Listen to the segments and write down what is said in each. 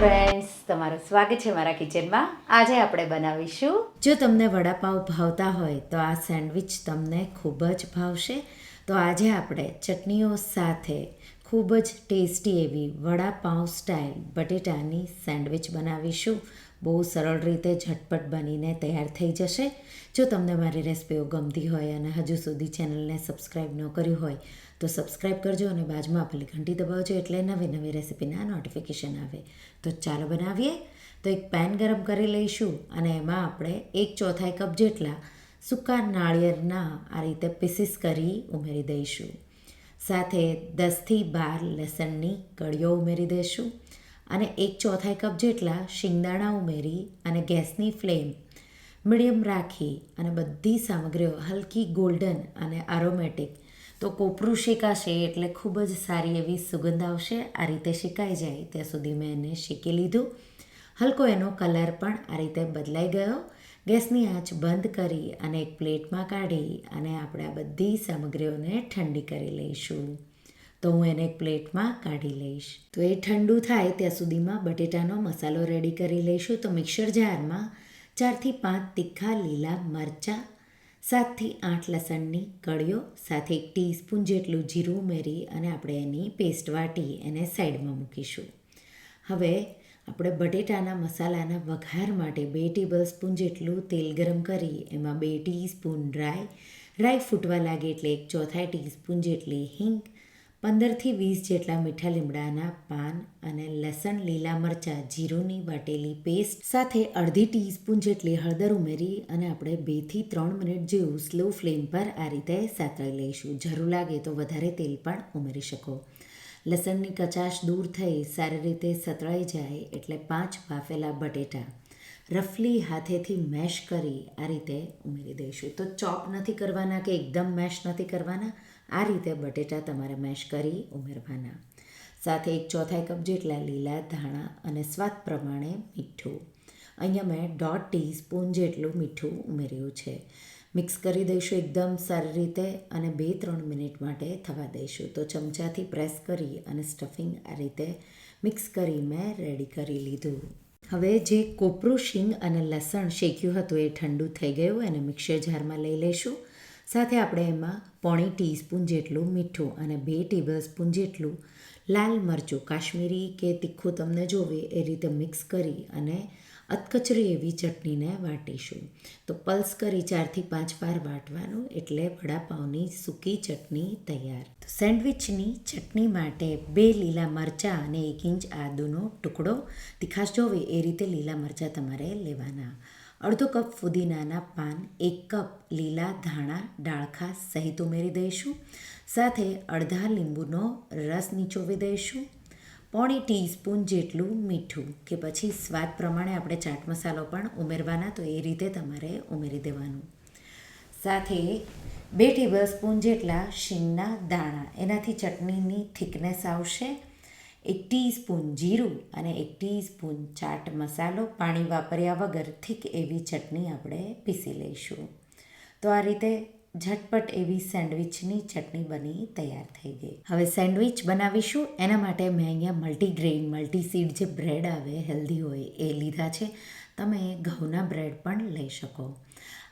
તમારું સ્વાગત છે મારા કિચનમાં આજે આપણે બનાવીશું. જો તમને વડાપાવ ભાવતા હોય તો આ સેન્ડવિચ તમને ખૂબ જ ભાવશે. તો આજે આપણે ચટણીઓ સાથે ખૂબ જ ટેસ્ટી એવી વડાપાવ સ્ટાઇલ બટેટાની સેન્ડવિચ બનાવીશું. બહુ સરળ રીતે ઝટપટ બનીને તૈયાર થઈ જશે. જો તમને મારી રેસિપીઓ ગમતી હોય અને હજુ સુધી ચેનલને સબસ્ક્રાઈબ ન કર્યું હોય, તો સબસ્ક્રાઈબ કરજો અને બાજુમાં આપેલી ઘંટી દબાવજો એટલે નવી નવી રેસિપીના નોટિફિકેશન આવે. તો ચાલો બનાવીએ. તો એક પેન ગરમ કરી લઈશું અને એમાં આપણે એક ચોથાઈ કપ જેટલા સૂકા નાળિયેરના આ રીતે પીસીસ કરી ઉમેરી દઈશું. સાથે દસથી બાર લસણની કળીઓ ઉમેરી દઈશું. અને એક ચોથાઈ કપ જેટલા શિંગદાણા ઉમેરી અને ગેસની ફ્લેમ મીડિયમ રાખી અને બધી સામગ્રીઓ હલકી ગોલ્ડન અને આરોમેટિક તો કોપરું શેકાશે એટલે ખૂબ જ સારી એવી સુગંધ આવશે. આ રીતે શેકાઈ જાય ત્યાં સુધી મેં એને શેકી લીધું. હલકો એનો કલર પણ આ રીતે બદલાઈ ગયો. ગેસની આંચ બંધ કરી અને એક પ્લેટમાં કાઢી અને આપણે આ બધી સામગ્રીઓને ઠંડી કરી લઈશું. તો હું એને પ્લેટમાં કાઢી લઈશ. તો એ ઠંડુ થાય ત્યાં સુધીમાં બટેટાનો મસાલો રેડી કરી લઈશું. તો મિક્સર જારમાં ચારથી પાંચ તીખા લીલા મરચાં, સાતથી આઠ લસણની કળીઓ, સાથે એક ટીસ્પૂન જેટલું જીરું ઉમેરી અને આપણે એની પેસ્ટ વાટી એને સાઈડમાં મૂકીશું. હવે આપણે બટેટાના મસાલાના વઘાર માટે બે ટેબલ સ્પૂન જેટલું તેલ ગરમ કરી એમાં બે ટીસ્પૂન ડ્રાય રાઈ ફૂટવા લાગે એટલે એક ચોથાઈ ટીસ્પૂન જેટલી હિંગ પંદરથી વીસ જેટલા મીઠા લીમડાના પાન અને લસણ લીલા મરચાં, જીરુંની વાટેલી પેસ્ટ સાથે અડધી ટીસ્પૂન જેટલી હળદર ઉમેરી અને આપણે બેથી ત્રણ મિનિટ જેવું સ્લો ફ્લેમ પર આ રીતે સાતરાઈ લઈશું. જરૂર લાગે તો વધારે તેલ પણ ઉમેરી શકો. લસણની કચાશ દૂર થઈ સારી રીતે સતળાઈ જાય એટલે પાંચ બાફેલા બટેટા રફલી હાથેથી મેશ કરી આ રીતે ઉમેરી દઈશું. તો ચોપ નથી કરવાના કે એકદમ મેશ નથી કરવાના? આ રીતે બટેટા તમારે મેશ કરી ઉમેરવાના. સાથે એક ચોથાઈ કપ જેટલા લીલા ધાણા અને સ્વાદ પ્રમાણે મીઠું. અહીંયા મેં દોઢ ટીસ્પૂન જેટલું મીઠું ઉમેર્યું છે. મિક્સ કરી દઈશું એકદમ સારી રીતે અને બે ત્રણ મિનિટ માટે થવા દઈશું. તો ચમચાથી પ્રેસ કરી અને સ્ટફિંગ આ રીતે મિક્સ કરી મેં રેડી કરી લીધું. હવે જે કોપરું શીંગ અને લસણ શેક્યું હતું એ ઠંડુ થઈ ગયું એને મિક્સર જારમાં લઈ લઈશું. સાથે આપણે એમાં પોણી ટીસ્પૂન જેટલું મીઠું અને બે ટેબલસ્પૂન જેટલું લાલ મરચું, કાશ્મીરી કે તીખું તમને જોવે એ રીતે મિક્સ કરી અને અધકચરી એવી ચટણીને વાટીશું. તો પલ્સ કરી ચારથી પાંચ વાર વાટવાનું એટલે વડાપાઉંની સૂકી ચટણી તૈયાર. તો સેન્ડવિચની ચટણી માટે બે લીલા મરચાં અને એક ઇંચ આદુનો ટુકડો તીખાશ જોવે એ રીતે લીલા મરચાં તમારે લેવાના. અડધો કપ ફુદીનાના પાન, એક કપ લીલા ધાણા ડાળખા સહિત ઉમેરી દઈશું. સાથે અડધા લીંબુનો રસ નીચોવી દઈશું. પોણી ટીસ્પૂન જેટલું મીઠું કે પછી સ્વાદ પ્રમાણે આપણે ચાટ મસાલો પણ ઉમેરવાના, તો એ રીતે તમારે ઉમેરી દેવાનું. સાથે બે ટેબલ સ્પૂન જેટલા શીંગના દાણા, એનાથી ચટણીની થિકનેસ આવશે. એક ટીસ્પૂન જીરું અને એક ટીસ્પૂન ચાટ મસાલો પાણી વાપર્યા વગર થીક એવી ચટણી આપણે પીસી લઈશું. તો આ રીતે ઝટપટ એવી સેન્ડવિચની ચટણી બની તૈયાર થઈ ગઈ. હવે સેન્ડવિચ બનાવીશું. એના માટે મેં અહીંયા મલ્ટીગ્રેઇન, મલ્ટીસીડ જે બ્રેડ આવે, હેલ્ધી હોય, એ લીધા છે. તમે ઘઉંના બ્રેડ પણ લઈ શકો.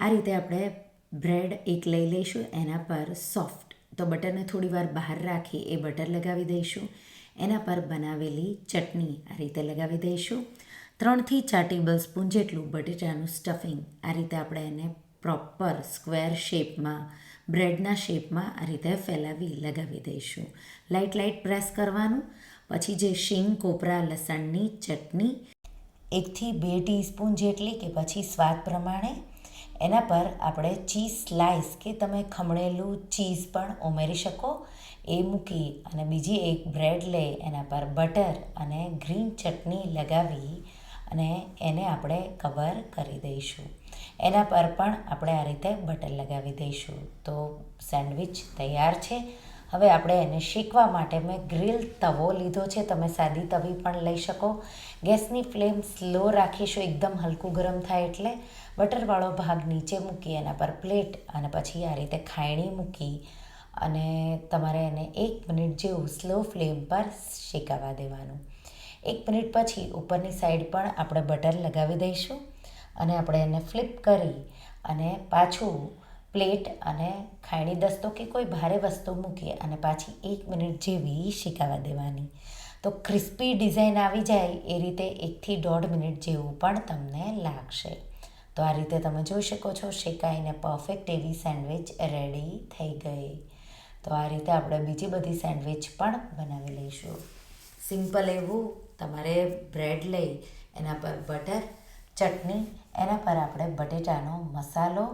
આ રીતે આપણે બ્રેડ એક લઈ લઈશું. એના પર સોફ્ટ તો બટરને થોડી વાર બહાર રાખી એ બટર લગાવી દઈશું. એના પર બનાવેલી ચટણી આ રીતે લગાવી દઈશું. ત્રણથી ચાર ટેબલ સ્પૂન જેટલું બટેટાનું સ્ટફિંગ આ રીતે આપણે એને પ્રોપર સ્ક્વેર શેપમાં, બ્રેડના શેપમાં આ રીતે ફેલાવી લગાવી દઈશું. લાઇટ લાઇટ પ્રેસ કરવાનું. પછી જે શીંગ, કોપરા, લસણની ચટણી, એકથી બે ટીસ્પૂન જેટલી કે પછી સ્વાદ પ્રમાણે એના પર આપણે ચીઝ સ્લાઇસ કે તમે ખમણેલું ચીઝ પણ ઉમેરી શકો. એ મૂકી અને બીજી એક બ્રેડ લઈ એના પર બટર અને ગ્રીન ચટણી લગાવી અને એને આપણે કવર કરી દઈશું. એના પર પણ આપણે આ રીતે બટર લગાવી દઈશું. તો સેન્ડવિચ તૈયાર છે. હવે આપણે એને શેકવા માટે મેં ગ્રીલ તવો લીધો છે. તમે સાદી તવી પણ લઈ શકો. ગેસની ફ્લેમ સ્લો રાખીશું. એકદમ હલકું ગરમ થાય એટલે બટરવાળો ભાગ નીચે મૂકી, એના પર પ્લેટ અને પછી આ રીતે ખાયણી મૂકી અને તમારે એને એક મિનિટ જેવું સ્લો ફ્લેમ પર શેકાવા દેવાનું. એક મિનિટ પછી ઉપરની સાઈડ પણ આપણે બટર લગાવી દઈશું અને આપણે એને ફ્લિપ કરી અને પાછું પ્લેટ અને ખાયણી દસ્તો કે કોઈ ભારે વસ્તુ મૂકી અને પાછી એક મિનિટ જેવી શેકાવા દેવાની. તો ક્રિસ્પી ડિઝાઇન આવી જાય એ રીતે એકથી દોઢ મિનિટ જેવું પણ તમને લાગશે. તો આ રીતે તમે જોઈ શકો છો શેકાઈને પરફેક્ટ એવી સેન્ડવિચ રેડી થઈ ગઈ. તો આ રીતે આપણે બીજી બધી સેન્ડવિચ પણ બનાવી લઈશું. સિમ્પલ એવું તમારે બ્રેડ લઈ, એના પર બટર, ચટણી, એના પર આપણે બટેટાનો મસાલો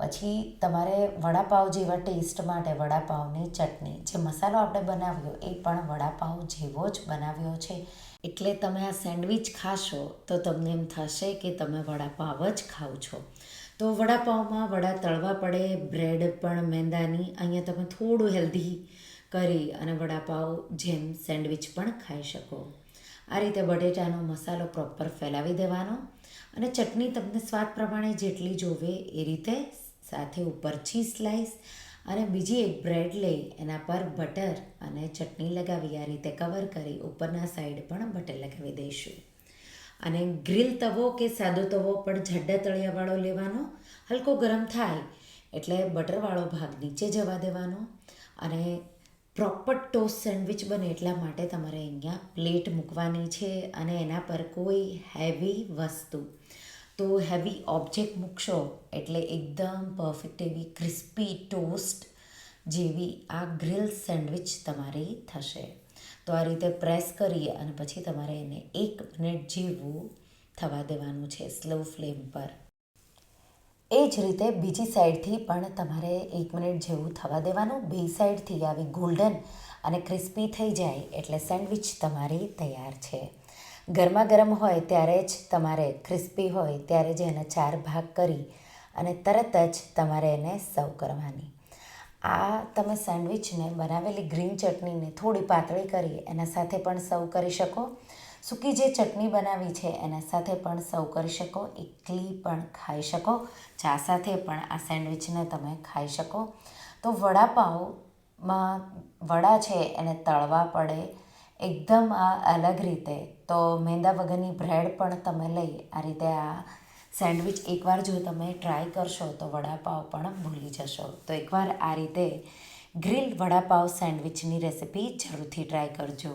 પછી તમારે વડાપાઉં જેવા ટેસ્ટ માટે વડાપાઉની ચટણી, જે મસાલો આપણે બનાવ્યો એ પણ વડાપાઉં જેવો જ બનાવ્યો છે. એટલે તમે આ સેન્ડવિચ ખાશો તો તમને એમ થશે કે તમે વડાપાવ જ ખાઓ છો. તો વડાપાઉંમાં વડા તળવા પડે, બ્રેડ પણ મેંદાની, અહીંયા તમે થોડું હેલ્ધી કરી અને વડાપાઉં જેમ સેન્ડવિચ પણ ખાઈ શકો. આ રીતે બટેટાનો મસાલો પ્રોપર ફેલાવી દેવાનો અને ચટણી તમને સ્વાદ પ્રમાણે જેટલી જોવે એ રીતે સાથે ઉપર ચીઝ સ્લાઈસ અને બીજી એક બ્રેડ લઈ એના પર બટર અને ચટણી લગાવી. આ રીતે કવર કરી ઉપરના સાઈડ પણ બટર લગાવી દઈશું. અને ગ્રીલ તવો કે સાદો તવો પણ જાડા તળિયાવાળો લેવાનો. હલકો ગરમ થાય એટલે બટરવાળો ભાગ નીચે જવા દેવાનો. અને પ્રોપર ટોસ્ટ સેન્ડવિચ બને એટલા માટે તમારે અહીંયા પ્લેટ મૂકવાની છે અને એના પર કોઈ હેવી વસ્તુ તો હેવી ઓબ્જેક્ટ મૂકશો એટલે એકદમ પરફેક્ટ એવી ક્રિસ્પી ટોસ્ટ જેવી આ ગ્રીલ સેન્ડવિચ તમારી થશે. તો આ રીતે પ્રેસ કરી અને પછી તમારે એને એક મિનિટ જેવું થવા દેવાનું છે સ્લો ફ્લેમ પર. એ જ રીતે બીજી સાઈડથી પણ તમારે એક મિનિટ જેવું થવા દેવાનું. બે સાઈડથી આવી ગોલ્ડન અને ક્રિસ્પી થઈ જાય એટલે સેન્ડવિચ તમારી તૈયાર છે. ગરમા ગરમ હોય ત્યારે જ તમારે ક્રિસ્પી હોય ત્યારે જ એના ચાર ભાગ કરી અને તરત જ તમારે એને સર્વ કરવાની. આ તમે સેન્ડવિચને બનાવેલી ગ્રીન ચટણીને થોડી પાતળી કરી એના સાથે પણ સર્વ કરી શકો. સૂકી જે ચટણી બનાવી છે એના સાથે પણ સર્વ કરી શકો. એકલી પણ ખાઈ શકો. ચા સાથે પણ આ સેન્ડવિચને તમે ખાઈ શકો. તો વડાપાવમાં વડા છે એને તળવા પડે. એકદમ આ અલગ રીતે. તો મેંદા વગરની બ્રેડ પણ તમે લઈ આ રીતે આ સેન્ડવિચ એકવાર જો તમે ટ્રાય કરશો તો વડાપાવ પણ ભૂલી જશો. તો એકવાર આ રીતે ગ્રીલ વડાપાવ સેન્ડવિચની રેસિપી જરૂરથી ટ્રાય કરજો.